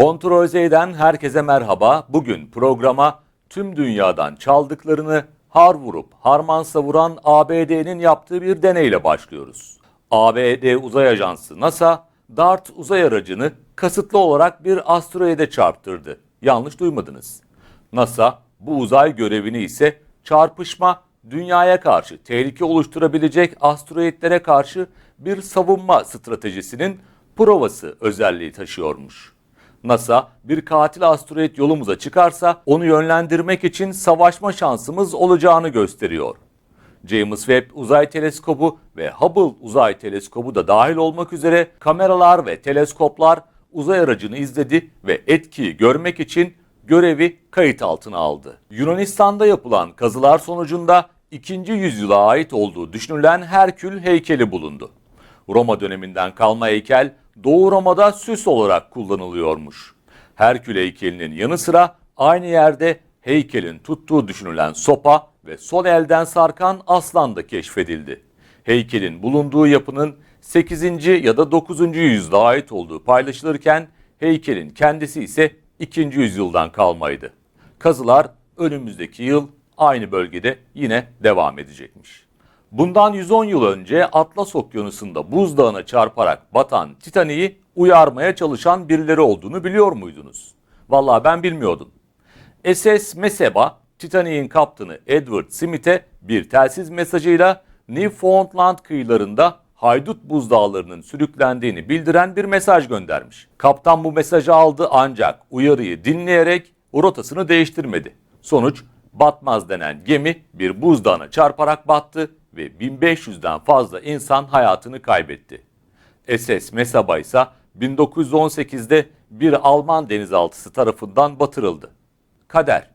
Kontrol Z'den herkese merhaba. Bugün programa tüm dünyadan çaldıklarını har vurup harman savuran ABD'nin yaptığı bir deneyle başlıyoruz. ABD Uzay Ajansı NASA, DART uzay aracını kasıtlı olarak bir asteroide çarptırdı. Yanlış duymadınız. NASA bu uzay görevini ise çarpışma dünyaya karşı tehlike oluşturabilecek asteroidlere karşı bir savunma stratejisinin provası özelliği taşıyormuş. NASA bir katil asteroid yolumuza çıkarsa onu yönlendirmek için savaşma şansımız olacağını gösteriyor. James Webb Uzay Teleskobu ve Hubble Uzay Teleskobu da dahil olmak üzere kameralar ve teleskoplar uzay aracını izledi ve etkiyi görmek için görevi kayıt altına aldı. Yunanistan'da yapılan kazılar sonucunda 2. yüzyıla ait olduğu düşünülen Herkül heykeli bulundu. Roma döneminden kalma heykel Doğu Roma'da süs olarak kullanılıyormuş. Herkül heykelinin yanı sıra aynı yerde heykelin tuttuğu düşünülen sopa ve sol elden sarkan aslan da keşfedildi. Heykelin bulunduğu yapının 8. ya da 9. yüzyıla ait olduğu paylaşılırken heykelin kendisi ise 2. yüzyıldan kalmaydı. Kazılar önümüzdeki yıl aynı bölgede yine devam edecekmiş. Bundan 110 yıl önce Atlas Okyanusu'nda buzdağına çarparak batan Titanik'i uyarmaya çalışan birileri olduğunu biliyor muydunuz? Vallahi ben bilmiyordum. SS Meseba, Titanik'in kaptanı Edward Smith'e bir telsiz mesajıyla Newfoundland kıyılarında haydut buzdağlarının sürüklendiğini bildiren bir mesaj göndermiş. Kaptan bu mesajı aldı ancak uyarıyı dinleyerek rotasını değiştirmedi. Sonuç batmaz denen gemi bir buzdağına çarparak battı ve 1500'den fazla insan hayatını kaybetti. SS Mesaba ise 1918'de bir Alman denizaltısı tarafından batırıldı. Kader.